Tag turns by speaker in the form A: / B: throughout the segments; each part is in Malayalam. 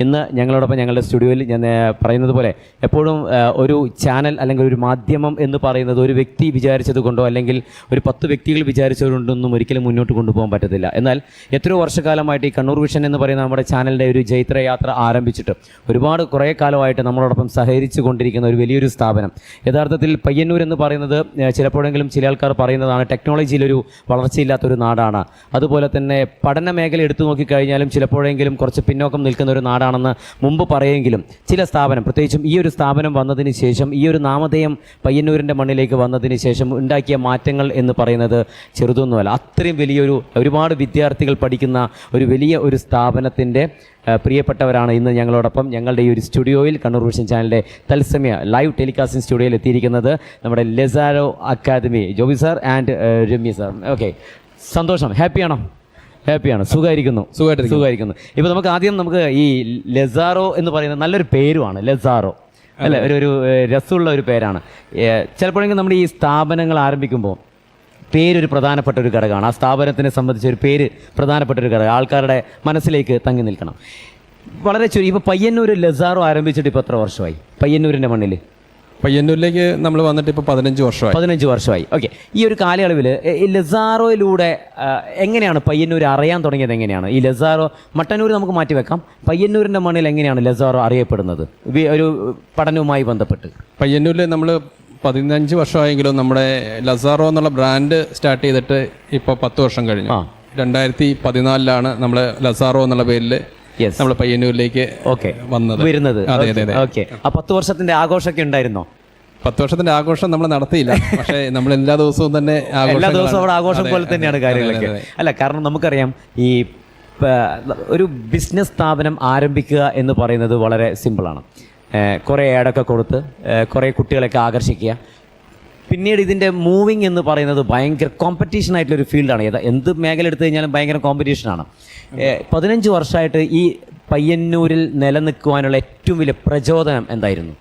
A: ഇന്ന് ഞങ്ങളോടൊപ്പം ഞങ്ങളുടെ സ്റ്റുഡിയോയിൽ ഞാൻ പറയുന്നത് പോലെ എപ്പോഴും ഒരു ചാനൽ അല്ലെങ്കിൽ ഒരു മാധ്യമം എന്ന് പറയുന്നത് ഒരു വ്യക്തി വിചാരിച്ചത് കൊണ്ടോ അല്ലെങ്കിൽ ഒരു പത്ത് വ്യക്തികൾ വിചാരിച്ചതുകൊണ്ടൊന്നും ഒരിക്കലും മുന്നോട്ട് കൊണ്ടുപോകാൻ പറ്റത്തില്ല. എന്നാൽ എത്രയോ വർഷക്കാലമായിട്ട് ഈ കണ്ണൂർ വിഷൻ എന്ന് പറയുന്ന നമ്മുടെ ചാനലിന്റെ ഒരു ജൈത്രയാത്ര ആരംഭിച്ചിട്ട് ഒരുപാട് കുറേ കാലമായിട്ട് നമ്മളോടൊപ്പം സഹകരിച്ചു കൊണ്ടിരിക്കുന്ന ഒരു വലിയൊരു സ്ഥാപനം. യഥാർത്ഥത്തിൽ പയ്യന്നൂർ എന്ന് പറയുന്നത് ചിലപ്പോഴെങ്കിലും ചില ആൾക്കാർ പറയുന്നതാണ് ടെക്നോളജിയിലൊരു വളർച്ചയില്ലാത്തൊരു നാടാണ്. അതുപോലെ തന്നെ പഠന മേഖല എടുത്തു നോക്കിക്കഴിഞ്ഞാലും ചിലപ്പോഴെങ്കിലും കുറച്ച് പിന്നോക്കം നിൽക്കുന്ന ഒരു നാടാണെന്ന് മുമ്പ് പറയുമെങ്കിലും ചില സ്ഥാപനം പ്രത്യേകിച്ചും ഈ ഒരു സ്ഥാപനം വന്നതിന് ശേഷം ഈ ഒരു നാമധേയം പയ്യന്നൂരിന്റെ മണ്ണിലേക്ക് വന്നതിന് ശേഷം ഉണ്ടാക്കിയ മാറ്റങ്ങൾ എന്ന് പറയുന്നത് ചെറുതൊന്നുമല്ല. അത്രയും വലിയൊരു ഒരുപാട് വിദ്യാർത്ഥികൾ പഠിക്കുന്ന ഒരു വലിയ ഒരു സ്ഥാപനത്തിന്റെ പ്രിയപ്പെട്ടവരാണ് ഇന്ന് ഞങ്ങളോടൊപ്പം ഞങ്ങളുടെ ഈ ഒരു സ്റ്റുഡിയോയിൽ കണ്ണൂർ വിഷൻ ചാനലിന്റെ തത്സമയ ലൈവ് ടെലികാസ്റ്റിംഗ് സ്റ്റുഡിയോയിൽ എത്തിയിരിക്കുന്നത് നമ്മുടെ Lazaro academy Joby sir and Ramya sir. Okay. സന്തോഷം. ഹാപ്പിയാണോ? ഹാപ്പിയാണ്. സുഖമായിരിക്കുന്നു
B: സുഖമായിട്ട്
A: സുഖമായിരിക്കുന്നു ഇപ്പൊ നമുക്ക് ആദ്യം നമുക്ക് ഈ ലെസാറോ എന്ന് പറയുന്നത് നല്ലൊരു പേരുമാണ് ലെസാറോ. അല്ലെ? ഒരു ഒരു രസമുള്ള ഒരു പേരാണ്. ചിലപ്പോഴെങ്കിലും നമ്മുടെ ഈ സ്ഥാപനങ്ങൾ ആരംഭിക്കുമ്പോൾ പേരൊരു പ്രധാനപ്പെട്ട ഒരു ഘടകമാണ്. ആ സ്ഥാപനത്തിനെ സംബന്ധിച്ച് ഒരു പേര് പ്രധാനപ്പെട്ട ഒരു ഘടകം. ആൾക്കാരുടെ മനസ്സിലേക്ക് തങ്ങി നിൽക്കണം. വളരെ ചുരു ഇപ്പോൾ പയ്യന്നൂർ ലസാറോ ആരംഭിച്ചിട്ട് ഇപ്പോൾ എത്ര വർഷമായി? പയ്യന്നൂരിന്റെ മണ്ണിൽ
B: പയ്യന്നൂരിലേക്ക് നമ്മൾ വന്നിട്ട് ഇപ്പോൾ പതിനഞ്ച് വർഷമായി.
A: പതിനഞ്ച് വർഷമായി. ഓക്കെ ഈ ഒരു കാലയളവിൽ ഈ ലസാറോയിലൂടെ എങ്ങനെയാണ് പയ്യന്നൂർ അറിയാൻ തുടങ്ങിയത് എങ്ങനെയാണ്? ഈ ലസാറോ മട്ടന്നൂർ നമുക്ക് മാറ്റി വെക്കാം. പയ്യന്നൂരിന്റെ മണ്ണിൽ എങ്ങനെയാണ് ലസാറോ അറിയപ്പെടുന്നത്? ഒരു പഠനവുമായി ബന്ധപ്പെട്ട്.
B: പയ്യന്നൂരിൽ നമ്മൾ പതിനഞ്ച് വർഷമായെങ്കിലും നമ്മുടെ ലസാറോ എന്നുള്ള ബ്രാൻഡ് സ്റ്റാർട്ട് ചെയ്തിട്ട് ഇപ്പോൾ പത്ത് വർഷം കഴിഞ്ഞു.
A: ആ.
B: രണ്ടായിരത്തി പതിനാലിലാണ് നമ്മൾ ലസാറോ എന്നുള്ള പേരിൽ നമ്മൾ പയ്യന്നൂരിലേക്ക്
A: ഓക്കെ
B: വന്നത്.
A: വരുന്നത്.
B: അതെ അതെ അതെ.
A: ഓക്കെ ആ പത്ത് വർഷത്തിന്റെ ആഘോഷമൊക്കെ ഉണ്ടായിരുന്നോ?
B: പത്ത് വർഷത്തിന്റെ ആഘോഷം നമ്മൾ നടത്തിയില്ല. പക്ഷേ നമ്മൾ എല്ലാ ദിവസവും തന്നെ
A: എല്ലാ ദിവസവും അവിടെ ആഘോഷം പോലെ തന്നെയാണ് കാര്യങ്ങളൊക്കെ. അല്ല കാരണം നമുക്കറിയാം ഈ ഒരു ബിസിനസ് സ്ഥാപനം ആരംഭിക്കുക എന്ന് പറയുന്നത് വളരെ സിമ്പിളാണ്. കുറേ ആഡൊക്കെ കൊടുത്ത് കുറേ കുട്ടികളെയൊക്കെ ആകർഷിക്കുക. പിന്നീട് ഇതിന്റെ മൂവിങ് എന്ന് പറയുന്നത് ഭയങ്കര കോമ്പറ്റീഷൻ ആയിട്ടുള്ളൊരു ഫീൽഡാണ് ഏതാ എന്ത് മേഖല എടുത്തു കഴിഞ്ഞാലും ഭയങ്കര കോമ്പറ്റീഷനാണ് പതിനഞ്ച് വർഷമായിട്ട് ഈ പയ്യന്നൂരിൽ നിലനിൽക്കുവാനുള്ള ഏറ്റവും വലിയ പ്രചോദനം എന്തായിരുന്നു?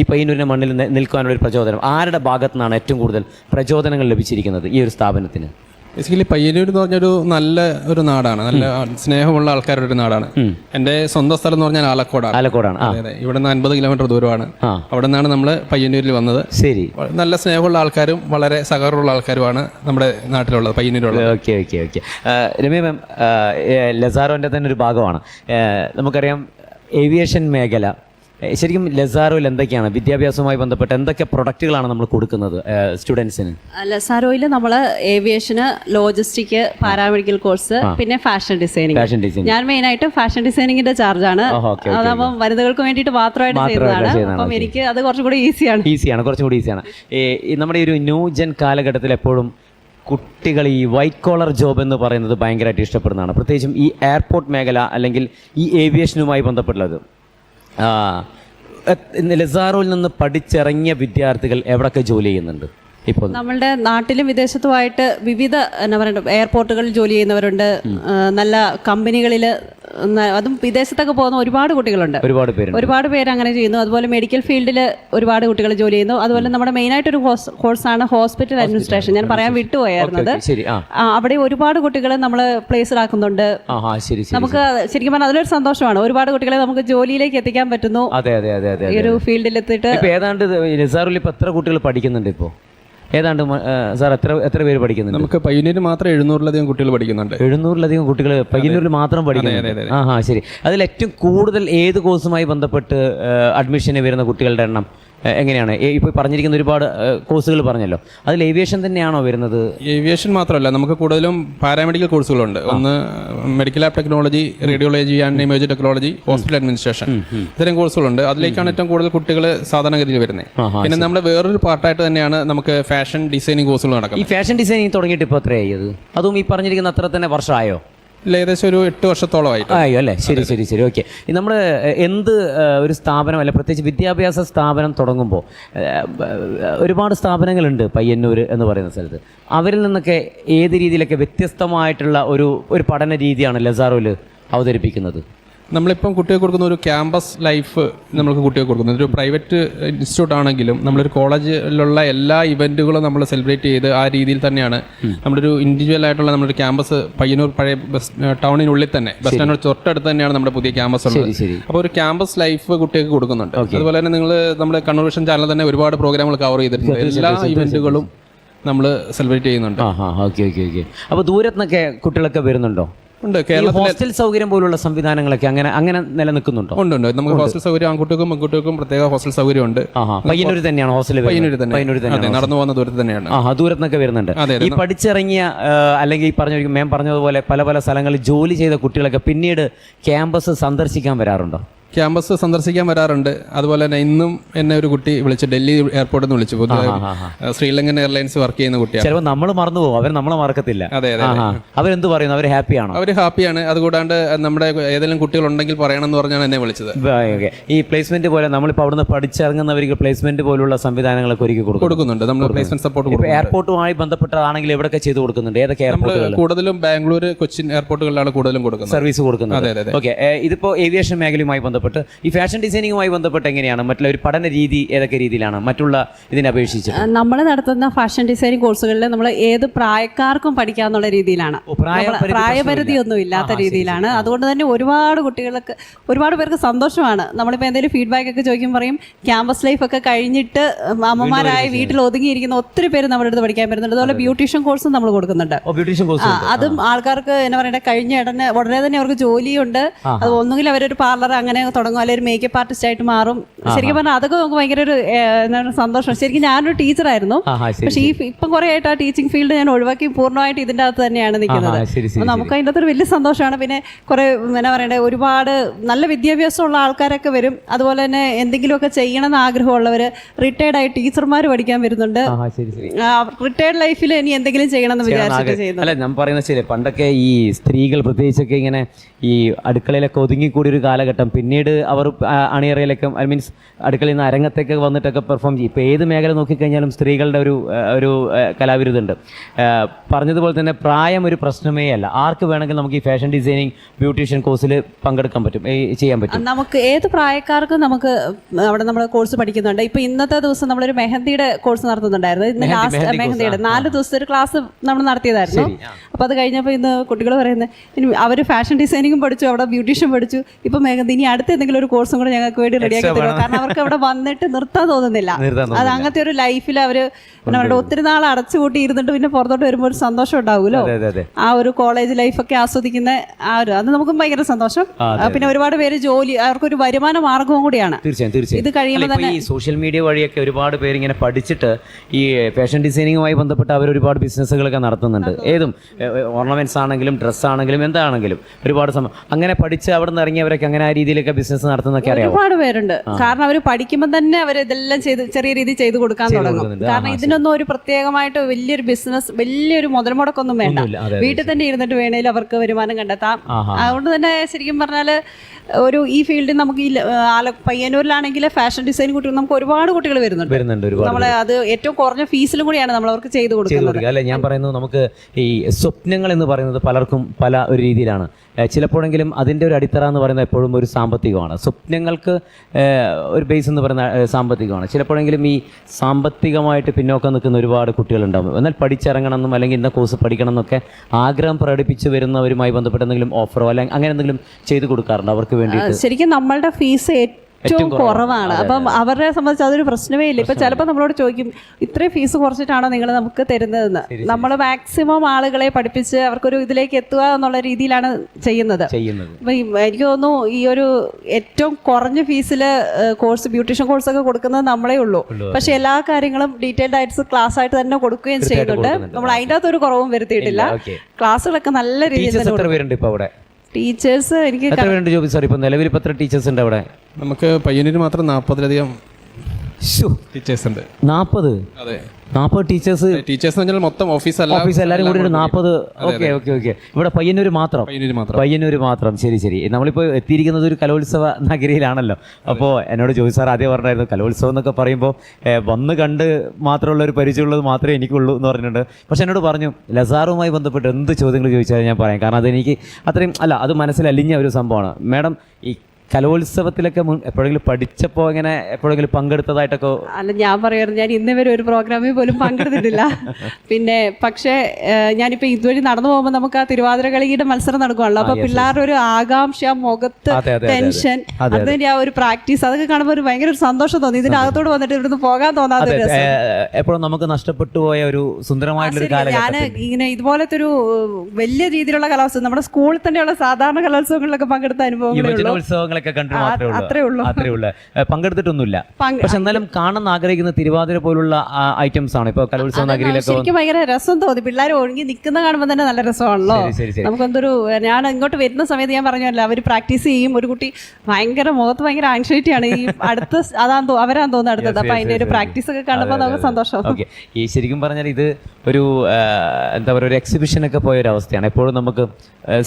A: ഈ പയ്യന്നൂരിന്റെ മണ്ണിൽ നിൽക്കുവാനുള്ള ഒരു പ്രചോദനം. ആരുടെ ഭാഗത്തു നിന്നാണ് ഏറ്റവും കൂടുതൽ പ്രചോദനങ്ങൾ ലഭിച്ചിരിക്കുന്നത് ഈ ഒരു സ്ഥാപനത്തിന്?
B: ബേസിക്കലി പയ്യന്നൂർ എന്ന് പറഞ്ഞൊരു നല്ല ഒരു നാടാണ്. നല്ല സ്നേഹമുള്ള ആൾക്കാരുടെ ഒരു നാടാണ് എന്റെ സ്വന്തം സ്ഥലം എന്ന് പറഞ്ഞാൽ ആലക്കോടാണ്.
A: ആലക്കോടാണ്.
B: അതെ ഇവിടെ നിന്ന് അൻപത് കിലോമീറ്റർ ദൂരമാണ്. അവിടെ നിന്നാണ് നമ്മൾ പയ്യന്നൂരിൽ വന്നത്.
A: ശരി.
B: നല്ല സ്നേഹമുള്ള ആൾക്കാരും വളരെ സഹകരണമുള്ള ആൾക്കാരുമാണ് നമ്മുടെ നാട്ടിലുള്ളത് പയ്യന്നൂരുള്ളത്
A: okay okay okay. Ramya ma'am ലസാറോന്റെ തന്നെ ഒരു ഭാഗമാണ്. നമുക്കറിയാം ഏവിയേഷൻ മേഖല ശരിക്കും ലസാറോയിൽ എന്തൊക്കെയാണ് വിദ്യാഭ്യാസവുമായി ബന്ധപ്പെട്ട് എന്തൊക്കെ പ്രൊഡക്റ്റുകളാണ് നമ്മൾ കൊടുക്കുന്നത് സ്റ്റുഡൻസിന്?
C: ലസാരോയിൽ നമ്മൾ ഏവിയേഷന് ലോജിസ്റ്റിക് പാരാമെഡിക്കൽ കോഴ്സ് പിന്നെ ഫാഷൻ ഡിസൈനിങ്.
A: Fashion designing.
C: ഞാൻ മെയിൻ ആയിട്ട് ഫാഷൻ ഡിസൈനിങ്ങിന്റെ ചാർജാണ് അതാവുമ്പോൾ വനിതകൾക്ക് വേണ്ടിയിട്ട് മാത്രമായിട്ട് ചെയ്തതാണ്. അപ്പം എനിക്ക് അത് കുറച്ചുകൂടി ഈസിയാണ്
A: ഈസിയാണ് കുറച്ചുകൂടി ഈസിയാണ് നമ്മുടെ ഒരു ന്യൂ ജെൻ കാലഘട്ടത്തിൽ എപ്പോഴും കുട്ടികൾ ഈ വൈറ്റ് കോളർ ജോബ് എന്ന് പറയുന്നത് ഭയങ്കരമായിട്ട് ഇഷ്ടപ്പെടുന്നതാണ്. പ്രത്യേകിച്ചും ഈ എയർപോർട്ട് മേഖല അല്ലെങ്കിൽ ഈ ഏവിയേഷനുമായി ബന്ധപ്പെട്ടുള്ളത്. ലസാറോയിൽ നിന്ന് പഠിച്ചിറങ്ങിയ വിദ്യാർത്ഥികൾ എവിടെയൊക്കെ ജോലി ചെയ്യുന്നുണ്ട്? ഇപ്പോൾ
C: നമ്മളുടെ നാട്ടിലും വിദേശത്തുമായിട്ട് വിവിധ എന്താ പറയുക എയർപോർട്ടുകളിൽ ജോലി ചെയ്യുന്നവരുണ്ട്. നല്ല കമ്പനികളിൽ അതും വിദേശത്തൊക്കെ പോകുന്ന ഒരുപാട് കുട്ടികളുണ്ട്.
A: ഒരുപാട് പേര്
C: ഒരുപാട് പേര് അങ്ങനെ ചെയ്യുന്നു. അതുപോലെ മെഡിക്കൽ ഫീൽഡിൽ ഒരുപാട് കുട്ടികൾ ജോലി ചെയ്യുന്നു. അതുപോലെ നമ്മുടെ മെയിൻ ആയിട്ട് ഒരു കോഴ്സാണ് ഹോസ്പിറ്റൽ അഡ്മിനിസ്ട്രേഷൻ. ഞാൻ പറയാൻ വിട്ടുപോയായിരുന്നത്. അവിടെ ഒരുപാട് കുട്ടികളെ നമ്മൾ പ്ലേസ് ആക്കുന്നുണ്ട്.
A: ആ ആ ശരി ശരി
C: നമുക്ക് ശരിക്കും പറഞ്ഞാൽ അതിലൊരു സന്തോഷമാണ്. ഒരുപാട് കുട്ടികളെ നമുക്ക് ജോലിയിലേക്ക് എത്തിക്കാൻ പറ്റുന്നു.
A: അതെ അതെ അതെ അതെ
C: ഈ ഒരു ഫീൽഡിൽ എത്തിയിട്ട്
A: ഏതാണ്ട് നിസാറുൽ ഇപ്പൊ എത്ര കുട്ടികൾ പഠിക്കുന്നുണ്ട് ഇപ്പോ? ഏതാണ്ട് സാർ എത്ര എത്ര പേര് പഠിക്കുന്നുണ്ട്?
B: നമുക്ക് പയ്യന്നൂരിൽ മാത്രം എഴുന്നൂറിലധികം കുട്ടികൾ പഠിക്കുന്നുണ്ട്.
A: എഴുന്നൂറിലധികം കുട്ടികൾ പയ്യന്നൂരിൽ മാത്രം പഠിക്കുന്നുണ്ട്? ആ ആ ശരി. അതിൽ ഏറ്റവും കൂടുതൽ ഏത് കോഴ്സുമായി ബന്ധപ്പെട്ട് അഡ്മിഷന് വരുന്ന കുട്ടികളുടെ എണ്ണം? എങ്ങനെയാണ്? ഇപ്പോൾ പറഞ്ഞിരിക്കുന്ന ഒരുപാട് കോഴ്സുകൾ പറഞ്ഞല്ലോ. അതിൽ ഏവിയേഷൻ തന്നെയാണോ വരുന്നത്?
B: ഏവിയേഷൻ മാത്രമല്ല നമുക്ക് കൂടുതലും പാരാമെഡിക്കൽ കോഴ്സുകളുണ്ട് ഒന്ന് medical app technology radiology and image technology hospital administration ഇത്തരം കോഴ്സുകളുണ്ട് അതിലേക്കാണ് ഏറ്റവും കൂടുതൽ കുട്ടികൾ സാധാരണഗതിയിൽ വരുന്നത്. പിന്നെ നമ്മുടെ വേറൊരു പാർട്ടായിട്ട് തന്നെയാണ് നമുക്ക് ഫാഷൻ ഡിസൈനിങ് കോഴ്സുകൾ നടക്കുന്നത്.
A: ഈ ഫാഷൻ ഡിസൈനിങ് തുടങ്ങിയിട്ട് ഇപ്പോൾ എത്രയായി അത് ഈ പറഞ്ഞിരിക്കുന്ന അത്ര തന്നെ വർഷമായോ?
B: ഏകദേശം ഒരു എട്ട് വർഷത്തോളമായിട്ട്
A: ആയോ അല്ലേ? ശരി ശരി ശരി. ഓക്കെ. നമ്മൾ എന്ത് ഒരു സ്ഥാപനം അല്ല പ്രത്യേകിച്ച് വിദ്യാഭ്യാസ സ്ഥാപനം തുടങ്ങുമ്പോൾ ഒരുപാട് സ്ഥാപനങ്ങളുണ്ട് പയ്യന്നൂർ എന്ന് പറയുന്ന സ്ഥലത്ത്. അവരിൽ നിന്നൊക്കെ ഏത് രീതിയിലൊക്കെ വ്യത്യസ്തമായിട്ടുള്ള ഒരു ഒരു പഠന രീതിയാണ് ലസാറോയിൽ അവതരിപ്പിക്കുന്നത്?
B: നമ്മളിപ്പം കുട്ടികൾക്ക് കൊടുക്കുന്ന ഒരു ക്യാമ്പസ് ലൈഫ് നമ്മൾക്ക് കുട്ടികൾക്ക് കൊടുക്കുന്നത് ഒരു പ്രൈവറ്റ് ഇൻസ്റ്റിറ്റ്യൂട്ട് ആണെങ്കിലും നമ്മളൊരു കോളേജിലുള്ള എല്ലാ ഇവന്റുകളും നമ്മൾ സെലിബ്രേറ്റ് ചെയ്ത് ആ രീതിയിൽ തന്നെയാണ്. നമ്മളൊരു ഇൻഡിവിജ്വൽ ആയിട്ടുള്ള നമ്മുടെ ക്യാമ്പസ് പയ്യന്നൂർ പഴയ ബസ് ടൗണിനുള്ളിൽ തന്നെ ബസ് സ്റ്റാൻഡ് തൊട്ടടുത്ത് തന്നെയാണ് നമ്മുടെ പുതിയ ക്യാമ്പസ് ഉള്ളത്. അപ്പോൾ ഒരു ക്യാമ്പസ് ലൈഫ് കുട്ടികൾക്ക് കൊടുക്കുന്നുണ്ട്. അതുപോലെ തന്നെ നിങ്ങൾ നമ്മുടെ കൺവർഷൻ ചാനൽ തന്നെ ഒരുപാട് പ്രോഗ്രാമുകൾ കവർ ചെയ്തിട്ടുണ്ട്. എല്ലാ ഇവന്റുകളും നമ്മൾ സെലിബ്രേറ്റ് ചെയ്യുന്നുണ്ട്.
A: ആ ഓക്കെ ഓക്കെ ഓക്കെ. അപ്പോൾ ദൂരത്തുനിന്നൊക്കെ കുട്ടികളൊക്കെ വരുന്നുണ്ടോ?
B: ഉണ്ട്.
A: ഹോസ്റ്റൽ സൗകര്യം പോലുള്ള സംവിധാനങ്ങളൊക്കെ അങ്ങനെ അങ്ങനെ നിലനിൽക്കുന്നുണ്ടോ?
B: ഉണ്ട് ഉണ്ട്. നമുക്ക് ഹോസ്റ്റൽ സൗകര്യം ആൺകുട്ടികൾക്കും പെൺകുട്ടികൾക്കും പ്രത്യേക ഹോസ്റ്റൽ സൗകര്യം
A: ഉണ്ട് പയ്യന്നൂർ തന്നെയാണ് ഹോസ്റ്റൽ
B: പയ്യന്നൂർ തന്നെ അതെ നടന്നു പോകുന്ന ദൂരത്ത് തന്നെയാണ്.
A: ആ ദൂരത്ത് നിന്നൊക്കെ
B: വരുന്നുണ്ട്
A: ഈ പഠിച്ചിറങ്ങിയ അല്ലെങ്കിൽ ഈ പറഞ്ഞ മേം പറഞ്ഞതുപോലെ പല പല സ്ഥലങ്ങളിൽ ജോലി ചെയ്ത കുട്ടികളൊക്കെ പിന്നീട് ക്യാമ്പസ് സന്ദർശിക്കാൻ വരാറുണ്ടോ?
B: ക്യാമ്പസ് സന്ദർശിക്കാൻ വരാറുണ്ട്. അതുപോലെ തന്നെ ഇന്നും എന്നെ ഒരു കുട്ടി വിളിച്ചു ഡൽഹി എയർപോർട്ടിൽ നിന്ന് വിളിച്ചു. ശ്രീലങ്കൻ എയർലൈൻസ് വർക്ക് ചെയ്യുന്ന കുട്ടിയാണ്.
A: ചിലപ്പോൾ നമ്മൾ മറന്നു പോകും അവർ നമ്മളെ മറക്കത്തില്ല.
B: അതെ അതെ
A: അവരെന്ത് പറയുന്നു? അവർ ഹാപ്പിയാണ്?
B: അവർ ഹാപ്പിയാണ്. അതുകൂടാണ്ട് നമ്മുടെ ഏതെങ്കിലും കുട്ടികൾ ഉണ്ടെങ്കിൽ പറയണം എന്ന് പറഞ്ഞാണ് എന്നെ വിളിച്ചത്
A: ഈ പ്ലേസ്മെന്റ് പോലെ നമ്മളിപ്പോൾ അവിടുന്ന് പഠിച്ചിറങ്ങുന്നവർക്ക് പ്ലേസ്മെന്റ് പോലുള്ള സംവിധാനങ്ങളൊക്കെ ഒരുക്കി കൊടുക്കും.
B: കൊടുക്കുന്നുണ്ട്. നമ്മൾ പ്ലേസ്മെന്റ് സപ്പോർട്ട്
A: എയർപോർട്ടുമായി ബന്ധപ്പെട്ടതാണെങ്കിൽ എവിടെയൊക്കെ ചെയ്തു കൊടുക്കുന്നുണ്ട്? ഏതൊക്കെ എയർപോർട്ടുകൾ
B: കൂടുതലും ബാംഗ്ലൂർ കൊച്ചിൻ എയർപോർട്ടുകളിലാണ് കൂടുതലും കൊടുക്കുന്നത്.
A: സർവീസ് കൊടുക്കുന്നത്.
B: അതെ, അതെ, അതെ.
A: ഓക്കെ. ഇതിപ്പോൾ ഏവിയേഷൻ മേഖലയുമായി ബന്ധപ്പെട്ട് ഈ ഫാഷൻ ഡിസൈനിങ്ങുമായി ബന്ധപ്പെട്ട് എങ്ങനെയാണ്? മറ്റുള്ള ഒരു പഠന രീതി ഏതൊക്കെ രീതിയിലാണ്? മറ്റുള്ള ഇതിനെ അപേക്ഷിച്ച്
C: നമ്മൾ നടത്തുന്ന ഫാഷൻ ഡിസൈനിങ് കോഴ്സുകളിൽ നമ്മൾ ഏത് പ്രായക്കാർക്കും പഠിക്കാന്നുള്ള രീതിയിലാണ്.
A: പ്രായപരിധി
C: ഒന്നും ഇല്ലാത്ത രീതിയിലാണ്. അതുകൊണ്ട് തന്നെ ഒരുപാട് കുട്ടികൾക്ക് ഒരുപാട് പേർക്ക് സന്തോഷമാണ്. നമ്മളിപ്പോൾ എന്തെങ്കിലും ഫീഡ്ബാക്ക് ഒക്കെ ചോദിക്കും പറയും ക്യാമ്പസ് ലൈഫ് ഒക്കെ കഴിഞ്ഞിട്ട് അമ്മമാരായി വീട്ടിൽ ഒതുങ്ങിയിരിക്കുന്ന ഒത്തിരി പേര് നമ്മുടെ അടുത്ത് പഠിക്കാൻ വരുന്നുണ്ട്. അതുപോലെ ബ്യൂട്ടീഷ്യൻ കോഴ്സും നമ്മൾ കൊടുക്കുന്നുണ്ട്. അതും ആൾക്കാർക്ക് എന്നാ പറയുക കഴിഞ്ഞ ഉടനെ ഉടനെ തന്നെ അവർക്ക് ജോലിയുണ്ട്. അത് ഒന്നുകിൽ അവരൊരു പാർലർ അങ്ങനെ തുടങ്ങും. അല്ലെങ്കിൽ ഒരു മേക്കപ്പ് ആർട്ടിസ്റ്റ് ആയിട്ട് മാറും. ശരിക്കും പറഞ്ഞാൽ അതൊക്കെ നമുക്ക് ഭയങ്കര ഒരു എന്താണ് സന്തോഷം. ശരിക്കും ഞാനൊരു ടീച്ചറായിരുന്നു
A: ആയിരുന്നു.
C: പക്ഷെ ഈ ഇപ്പം കുറേ ആയിട്ട് ആ ടീച്ചിങ് ഫീൽഡ് ഞാൻ ഒഴിവാക്കി പൂർണമായിട്ട് ഇതിന്റെ അകത്ത് തന്നെയാണ് നിൽക്കുന്നത്. അപ്പോൾ നമുക്ക് അതിന്റെ അകത്തൊരു വലിയ സന്തോഷമാണ്. പിന്നെ കുറേ എന്നാ പറയണ്ടേ ഒരുപാട് നല്ല വിദ്യാഭ്യാസമുള്ള ആൾക്കാരൊക്കെ വരും. അതുപോലെ തന്നെ എന്തെങ്കിലുമൊക്കെ ചെയ്യണമെന്ന് ആഗ്രഹമുള്ളവർ റിട്ടയർഡ് ആയി ടീച്ചർമാർ പഠിക്കാൻ വരുന്നുണ്ട്. റിട്ടയർഡ് ലൈഫിൽ ഇനി എന്തെങ്കിലും ചെയ്യണമെന്ന് വിചാരിച്ചിട്ട് ചെയ്യുന്നു.
A: അല്ല ഞാൻ ശരി പണ്ടൊക്കെ ഈ സ്ത്രീകൾ പ്രത്യേകിച്ചൊക്കെ ഇങ്ങനെ ഈ അടുക്കളയിലൊക്കെ ഒതുങ്ങിക്കൂടി ഒരു കാലഘട്ടം. പിന്നീട് അവർ അണിയറയിലേക്ക് ഐ മീൻസ് അടുക്കളയിൽ നിന്ന് അരങ്ങത്തേക്ക് വന്നിട്ടൊക്കെ പെർഫോം ചെയ്യും. ഇപ്പോൾ ഏത് മേഖല നോക്കിക്കഴിഞ്ഞാലും സ്ത്രീകളുടെ ഒരു ഒരു കലാവിരുദ്ധുണ്ട് പറഞ്ഞതുപോലെ തന്നെ പ്രായം ഒരു പ്രശ്നമേ അല്ല. ആർക്ക് വേണമെങ്കിലും നമുക്ക് ഈ ഫാഷൻ ഡിസൈനിങ് ബ്യൂട്ടീഷ്യൻ കോഴ്സിൽ പങ്കെടുക്കാൻ പറ്റും ചെയ്യാൻ പറ്റും.
C: നമുക്ക് ഏത് പ്രായക്കാർക്കും നമുക്ക് അവിടെ നമ്മൾ കോഴ്സ് പഠിക്കുന്നുണ്ട്. ഇപ്പോൾ ഇന്നത്തെ ദിവസം നമ്മളൊരു മെഹന്തിയുടെ കോഴ്സ് നടത്തുന്നുണ്ടായിരുന്നു. ഇന്ന് ലാസ്റ്റ് മെഹന്തിയുടെ. നാല് ദിവസത്തെ ഒരു ക്ലാസ് നമ്മൾ നടത്തിയതായിരുന്നു. അപ്പോൾ അത് കഴിഞ്ഞപ്പോൾ ഇന്ന് കുട്ടികൾ പറയുന്നത് അവർ ഫാഷൻ ഡിസൈനിങ്ങും പഠിച്ചു അവിടെ ബ്യൂട്ടീഷ്യൻ പഠിച്ചു ഇപ്പം മെഹന്തി ഇനി അടുത്ത എന്തെങ്കിലും ഒരു കോഴ്സും കൂടെ ഞങ്ങൾക്ക് വേണ്ടി റെഡിയാക്കി തരുമോ? കാരണം അവർക്ക് അവിടെ വന്നിട്ട് നിർത്താൻ തോന്നുന്നില്ല. അത് അങ്ങനത്തെ ഒരു ലൈഫിൽ അവർ അവരുടെ ഒത്തിരി നാൾ അടച്ചുകൂട്ടി ഇരുന്നിട്ട് പിന്നെ പുറത്തോട്ട് വരുമ്പോൾ ഒരു സന്തോഷം ഉണ്ടാവുമല്ലോ? ആ ഒരു കോളേജ് ലൈഫൊക്കെ ആസ്വദിക്കുന്ന ആ ഒരു അത് നമുക്കും ഭയങ്കര സന്തോഷം. പിന്നെ ഒരുപാട് പേര് ജോലി അവർക്കൊരു വരുമാന മാർഗവും കൂടിയാണ്.
A: തീർച്ചയായും തീർച്ചയായും.
C: ഇത് കഴിയുമ്പോൾ
A: തന്നെ ഈ സോഷ്യൽ മീഡിയ വഴിയൊക്കെ ഒരുപാട് പേര് ഇങ്ങനെ പഠിച്ചിട്ട് ഈ ഫാഷൻ ഡിസൈനിങ്ങുമായി ബന്ധപ്പെട്ട് അവർ ഒരുപാട് ബിസിനസ്സുകളൊക്കെ നടത്തുന്നുണ്ട്. ഏതും ഓർണമെന്റ്സ് ആണെങ്കിലും ഡ്രസ്സ് ആണെങ്കിലും എന്താണെങ്കിലും ഒരുപാട് സമയം അങ്ങനെ പഠിച്ച് അവിടെ നിന്ന് ഇറങ്ങിയവരൊക്കെ അങ്ങനെ ആ രീതിയിലൊക്കെ ബിസിനസ് നടത്തുന്നൊക്കെ അറിയാം
C: ഒരുപാട് പേരുണ്ട്. കാരണം അവർ പഠിക്കുമ്പോൾ തന്നെ അവർ ഇതെല്ലാം ചെയ്ത് ചെറിയ രീതിയിൽ ചെയ്ത് കൊടുക്കാൻ തുടങ്ങും.
A: കൊടുക്കുന്നുണ്ട്.
C: കാരണം ഇതിനൊന്നും ഒരു പ്രത്യേകമായിട്ട് വലിയൊരു ബിസിനസ് വലിയൊരു മുതൽ മുടക്കൊന്നും വേണ്ട.
A: ഒന്നുമില്ല. അതെ,
C: വീട്ടിൽ തന്നെ ഇരുന്നിട്ട് വേണേലും അവർക്ക് വരുമാനം കണ്ടെത്താം.
A: ആഹാ.
C: അതുകൊണ്ട് തന്നെ ശരിക്കും പറഞ്ഞാൽ ഒരു ഈ ഫീൽഡിൽ നമുക്ക് ഈ ല- ആല പയ്യന്നൂരിലാണെങ്കിൽ ഫാഷൻ ഡിസൈൻ കുട്ടികൾ നമുക്ക് ഒരുപാട് കുട്ടികൾ വരുന്നുണ്ട്.
A: വരുന്നുണ്ട് ഒരുപാട്
C: നമ്മളെ അത് ഏറ്റവും കുറഞ്ഞ ഫീസിലും കൂടിയാണ് നമ്മൾ അവർക്ക് ചെയ്ത്
A: ചെയ്തു
C: കൊടുക്കുന്നത്.
A: കൊടുക്കുക. അല്ലെ ഞാൻ പറയുന്നത് നമുക്ക് ഈ സ്വപ്നങ്ങൾ എന്ന് പറയുന്നത് പലർക്കും പല ഒരു രീതിയിലാണ്. ഏഹ് ചിലപ്പോഴെങ്കിലും അതിന്റെ ഒരു അടിത്തറ എന്ന് പറയുന്നത് എപ്പോഴും ഒരു സാമ്പത്തികമാണ്. സ്വപ്നങ്ങൾക്ക് ഒരു ബേസ് എന്ന് പറയുന്ന സാമ്പത്തികമാണ്. ചിലപ്പോഴെങ്കിലും ഈ സാമ്പത്തികമായിട്ട് പിന്നോക്കം നിൽക്കുന്ന ഒരുപാട് കുട്ടികളുണ്ടാകും എന്നാൽ പഠിച്ചിറങ്ങണം എന്നും അല്ലെങ്കിൽ ഇന്ന കോഴ്സ് പഠിക്കണം എന്നൊക്കെ ആഗ്രഹം പ്രകടിപ്പിച്ച് വരുന്നവരുമായി ബന്ധപ്പെട്ട് എന്തെങ്കിലും ഓഫറോ അല്ലെങ്കിൽ അങ്ങനെ എന്തെങ്കിലും ചെയ്തു കൊടുക്കാറുണ്ടോ? അവർക്ക് വേണ്ടി
C: ശരിക്കും നമ്മളുടെ ഫീസ് ഏറ്റവും കുറവാണ്. അപ്പം അവരെ സംബന്ധിച്ച് അതൊരു പ്രശ്നമേ ഇല്ല ഇപ്പൊ ചിലപ്പോൾ നമ്മളോട് ചോദിക്കും ഇത്രയും ഫീസ് കുറച്ചിട്ടാണോ നിങ്ങൾ നമുക്ക് തരുന്നതെന്ന്? നമ്മൾ മാക്സിമം ആളുകളെ പഠിപ്പിച്ച് അവർക്കൊരു ഇതിലേക്ക് എത്തുക എന്നുള്ള രീതിയിലാണ് ചെയ്യുന്നത്. എനിക്ക് തോന്നുന്നു ഈ ഒരു ഏറ്റവും കുറഞ്ഞ ഫീസിൽ കോഴ്സ് ബ്യൂട്ടീഷ്യൻ കോഴ്സ് ഒക്കെ കൊടുക്കുന്നത് നമ്മളേ ഉള്ളൂ. പക്ഷെ എല്ലാ കാര്യങ്ങളും ഡീറ്റെയിൽഡ് ആയിട്ട് ക്ലാസ് ആയിട്ട് തന്നെ കൊടുക്കുകയും ചെയ്യുന്നുണ്ട്. നമ്മൾ അതിന്റെ അകത്ത് ഒരു കുറവും വരുത്തിയിട്ടില്ല. ക്ലാസ്സുകളൊക്കെ നല്ല രീതിയിൽ തന്നെ ടീച്ചേഴ്സ് എനിക്ക്
A: എത്ര പേരുണ്ട് ജോബി സാർ ഇപ്പോൾ നിലവിൽ എത്ര ടീച്ചേഴ്സ് ഉണ്ട് അവിടെ?
B: നമുക്ക് പയ്യന്നൂർ മാത്രം നാൽപ്പതിലധികം ടീച്ചേഴ്സ് ഉണ്ട്.
A: നാൽപ്പത്?
B: അതെ.
A: നാൽപ്പത് ടീച്ചേഴ്സ്
B: ടീച്ചേഴ്സ് എന്ന് പറഞ്ഞാൽ മൊത്തം ഓഫീസ്
A: ഓഫീസ് എല്ലാവരും കൂടി ഒരു നാൽപ്പത് ഓക്കെ ഓക്കെ ഓക്കെ ഇവിടെ പയ്യന്നൂർ മാത്രം. പയ്യന്നൂർ മാത്രം. ശരി ശരി. നമ്മളിപ്പോൾ എത്തിയിരിക്കുന്നത് ഒരു കലോത്സവ നഗരിയിലാണല്ലോ. അപ്പോൾ എന്നോട് ജോയി സാർ ആദ്യം പറഞ്ഞായിരുന്നു കലോത്സവം എന്നൊക്കെ പറയുമ്പോൾ വന്ന് കണ്ട് മാത്രമുള്ള ഒരു പരിചയമുള്ളത് മാത്രമേ എനിക്കുള്ളൂ എന്ന് പറഞ്ഞിട്ടുണ്ട്. പക്ഷെ എന്നോട് പറഞ്ഞു ലസാറുമായി ബന്ധപ്പെട്ട് എന്ത് ചോദ്യങ്ങൾ ചോദിച്ചാലും ഞാൻ പറയാം. കാരണം അതെനിക്ക് അത്രയും അല്ല അത് മനസ്സിലലിഞ്ഞ ഒരു സംഭവമാണ്. മാഡം ഈ കലോത്സവത്തിലൊക്കെ എപ്പോഴെങ്കിലും പഠിച്ചപ്പോൾ ഇങ്ങനെ എപ്പോഴെങ്കിലും പങ്കെടുത്തതായിട്ടൊക്കെ
C: അല്ല ഞാൻ പറയുന്നത് ഞാൻ ഇന്ന് വരെ ഒരു പ്രോഗ്രാമിൽ പോലും പങ്കെടുത്തിട്ടില്ല. പിന്നെ പക്ഷേ ഞാനിപ്പോ ഇതുവഴി നടന്നു പോകുമ്പോൾ നമുക്ക് ആ തിരുവാതിര കളിയുടെ മത്സരം നടക്കുവാണല്ലോ. അപ്പൊ പിള്ളേരുടെ ഒരു ആകാംക്ഷ മുഖത്ത് ടെൻഷൻ
A: അതെ.
C: അതിന്റെ ആ ഒരു പ്രാക്ടീസ് അതൊക്കെ കാണുമ്പോൾ ഒരു ഭയങ്കര ഒരു സന്തോഷം തോന്നി. ഇതിനകത്തോട് വന്നിട്ട് ഇവിടുന്ന് പോകാൻ തോന്നാത്ത
A: എപ്പോഴും നമുക്ക് നഷ്ടപ്പെട്ടു പോയ ഒരു സുന്ദരമായിട്ടുള്ള
C: ഞാൻ ഇങ്ങനെ ഇതുപോലത്തെ ഒരു വലിയ രീതിയിലുള്ള കലോത്സവം നമ്മുടെ സ്കൂളിൽ തന്നെയുള്ള സാധാരണ കലോത്സവങ്ങളിലൊക്കെ പങ്കെടുത്ത അനുഭവങ്ങളേ
A: യുവജനോത്സവങ്ങളൊക്കെ കണ്ടു മാത്രമേ
C: അത്രേ ഉള്ളൂ.
A: അത്രേ ഉള്ളൂ. പങ്കെടുത്തിട്ടൊന്നുമില്ല. പക്ഷെ എന്നാലും കാണാൻ ആഗ്രഹിക്കുന്ന തിരുവാതിര പോലുള്ള ഐറ്റംസ് ആണ് ഇപ്പൊ കലോത്സവ നഗരിയിലൊക്കെ
C: എനിക്ക് ഭയങ്കര രസം തോന്നി. പിള്ളേർ ഒഴുകി നിൽക്കുന്ന കാണുമ്പോൾ തന്നെ നല്ല രസമാണല്ലോ. നമുക്കെന്തൊരു ഞാൻ ഇങ്ങോട്ട് വരുന്ന സമയത്ത് ഞാൻ പറഞ്ഞല്ലോ അവർ പ്രാക്ടീസ് ചെയ്യും. ഒരു കുട്ടി ഭയങ്കര മുഖത്ത് ഭയങ്കര ആൻസൈറ്റി ആണ്. ഈ അടുത്ത അതാ അതാന്ന് തോന്നുന്നത് അവരാന്ന് തോന്നുന്നു അടുത്തത്. അപ്പൊ അതിന്റെ ഒരു പ്രാക്ടീസ് ഒക്കെ കാണുമ്പോൾ നമുക്ക് സന്തോഷം.
A: ഈ ശരിക്കും പറഞ്ഞാൽ ഇത് ഒരു എന്താ പറയുക ഒരു എക്സിബിഷനൊക്കെ പോയ ഒരു അവസ്ഥയാണ് എപ്പോഴും നമുക്ക്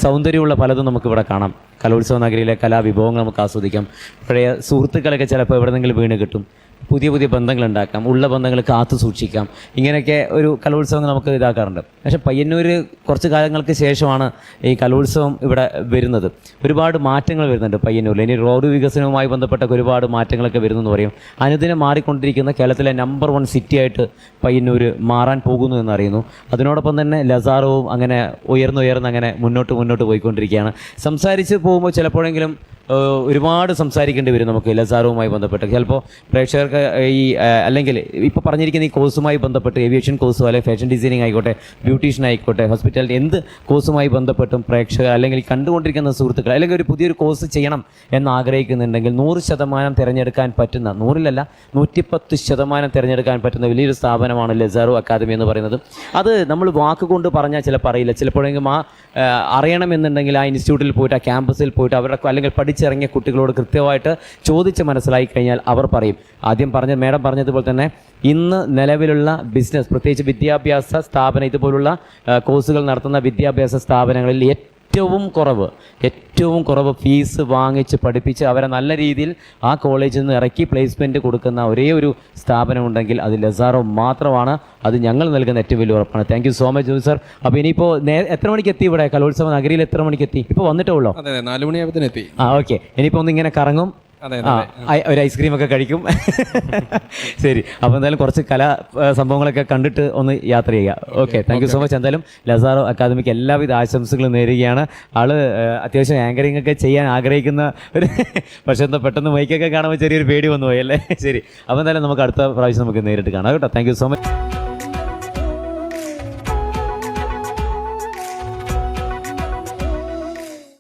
A: സൗന്ദര്യമുള്ള പലതും നമുക്ക് ഇവിടെ കാണാം. കലോത്സവ നഗരിയിലെ കലാവിഭവങ്ങൾ നമുക്ക് ആസ്വദിക്കാം. പഴയ സുഹൃത്തുക്കളൊക്കെ ചിലപ്പോൾ എവിടെന്നെങ്കിലും വീണ് കിട്ടും. പുതിയ പുതിയ ബന്ധങ്ങൾ ഉണ്ടാക്കാം. ഉള്ള ബന്ധങ്ങൾ കാത്തു സൂക്ഷിക്കാം. ഇങ്ങനെയൊക്കെ ഒരു കലോത്സവം നമുക്ക് ഇതാക്കാറുണ്ട്. പക്ഷേ പയ്യന്നൂർ കുറച്ച് കാലങ്ങൾക്ക് ശേഷമാണ് ഈ കലോത്സവം ഇവിടെ വരുന്നത്. ഒരുപാട് മാറ്റങ്ങൾ വരുന്നുണ്ട് പയ്യന്നൂരിൽ. ഇനി റോഡ് വികസനവുമായി ബന്ധപ്പെട്ട ഒരുപാട് മാറ്റങ്ങളൊക്കെ വരുന്നെന്ന് പറയും. അനുദിനം മാറിക്കൊണ്ടിരിക്കുന്ന കേരളത്തിലെ നമ്പർ വൺ സിറ്റി ആയിട്ട് പയ്യന്നൂർ മാറാൻ പോകുന്നു എന്നറിയുന്നു അതിനോടൊപ്പം തന്നെ ലസാറവും അങ്ങനെ ഉയർന്നുയർന്ന് അങ്ങനെ മുന്നോട്ട് മുന്നോട്ട് പോയിക്കൊണ്ടിരിക്കുകയാണ്. സംസാരിച്ച് പോകുമ്പോൾ ചിലപ്പോഴെങ്കിലും ഒരുപാട് സംസാരിക്കേണ്ടി വരും നമുക്ക് ലസാറുമായി ബന്ധപ്പെട്ട്. ചിലപ്പോൾ പ്രേക്ഷകർക്ക് ഈ അല്ലെങ്കിൽ ഇപ്പോൾ പറഞ്ഞിരിക്കുന്ന ഈ കോഴ്സുമായി ബന്ധപ്പെട്ട് ഏവിയേഷൻ കോഴ്സോ അല്ലെങ്കിൽ ഫാഷൻ ഡിസൈനിങ് ആയിക്കോട്ടെ ബ്യൂട്ടീഷ്യൻ ആയിക്കോട്ടെ ഹോസ്പിറ്റാലിറ്റി എന്ത് കോഴ്സുമായി ബന്ധപ്പെട്ടും പ്രേക്ഷകർ അല്ലെങ്കിൽ കണ്ടുകൊണ്ടിരിക്കുന്ന സുഹൃത്തുക്കൾ അല്ലെങ്കിൽ ഒരു പുതിയൊരു കോഴ്സ് ചെയ്യണം എന്ന് ആഗ്രഹിക്കുന്നുണ്ടെങ്കിൽ നൂറ് ശതമാനം തിരഞ്ഞെടുക്കാൻ പറ്റുന്ന നൂറിലല്ല നൂറ്റിപ്പത്ത് ശതമാനം തിരഞ്ഞെടുക്കാൻ പറ്റുന്ന വലിയൊരു സ്ഥാപനമാണ് ലസാറു അക്കാദമി എന്ന് പറയുന്നത്. അത് നമ്മൾ വാക്കുകൊണ്ട് പറഞ്ഞാൽ ചിലപ്പോൾ അറിയില്ല. ചിലപ്പോഴെങ്കിലും ആ അറിയണമെന്നുണ്ടെങ്കിൽ ആ ഇൻസ്റ്റിറ്റ്യൂട്ടിൽ പോയിട്ട് ആ ക്യാമ്പസിൽ പോയിട്ട് അവരുടെ അല്ലെങ്കിൽ പഠിച്ചിറങ്ങിയ കുട്ടികളോട് കൃത്യമായിട്ട് ചോദിച്ച് മനസ്സിലാക്കി കഴിഞ്ഞാൽ അവർ പറയും. ആദ്യം പറഞ്ഞ മേഡം പറഞ്ഞതുപോലെ തന്നെ ഇന്ന് നിലവിലുള്ള ബിസിനസ് പ്രത്യേകിച്ച് വിദ്യാഭ്യാസ സ്ഥാപനം ഇതുപോലുള്ള കോഴ്സുകൾ നടത്തുന്ന വിദ്യാഭ്യാസ സ്ഥാപനങ്ങളിൽ കുറവ് ഏറ്റവും കുറവ് ഫീസ് വാങ്ങിച്ച് പഠിപ്പിച്ച് അവരെ നല്ല രീതിയിൽ ആ കോളേജിൽ നിന്ന് ഇറക്കി പ്ലേസ്മെന്റ് കൊടുക്കുന്ന ഒരേ ഒരു സ്ഥാപനമുണ്ടെങ്കിൽ അത് ലസാറോ മാത്രമാണ്. അത് ഞങ്ങൾ നൽകുന്ന ഏറ്റവും വലിയ ഉറപ്പാണ്. Thank you so much sir അപ്പോൾ ഇനിയിപ്പോൾ എത്ര മണിക്ക് എത്തി ഇവിടെ? കലോത്സവ നഗരിയിൽ എത്ര മണിക്ക് എത്തി? ഇപ്പോൾ വന്നിട്ടേ ഉള്ളൂ?
B: അതെ നാല് എത്തി.
A: ആ ഓക്കെ ഇനിയിപ്പോൾ ഒന്ന് ഇങ്ങനെ കറങ്ങും. ഒരു ഐസ്ക്രീം ഒക്കെ കഴിക്കും. ശരി. അപ്പോൾ എന്തായാലും കുറച്ച് കലാ സംഭവങ്ങളൊക്കെ കണ്ടിട്ട് ഒന്ന് യാത്ര ചെയ്യുക. Okay thank you so much എന്തായാലും ലസാറോ അക്കാദമിക്ക് എല്ലാവിധ ആശംസകളും നേരുകയാണ്. ആൾ അത്യാവശ്യം ആങ്കറിംഗ് ഒക്കെ ചെയ്യാൻ ആഗ്രഹിക്കുന്ന ഒരു പക്ഷെ എന്താ പെട്ടെന്ന് മൈക്കൊക്കെ കാണുമ്പോൾ ചെറിയൊരു പേടി വന്നു പോയല്ലേ ശരി. അപ്പോൾ എന്തായാലും നമുക്ക് അടുത്ത പ്രാവശ്യം നമുക്ക് നേരിട്ട് കാണാം. കേട്ടോ. Thank you so much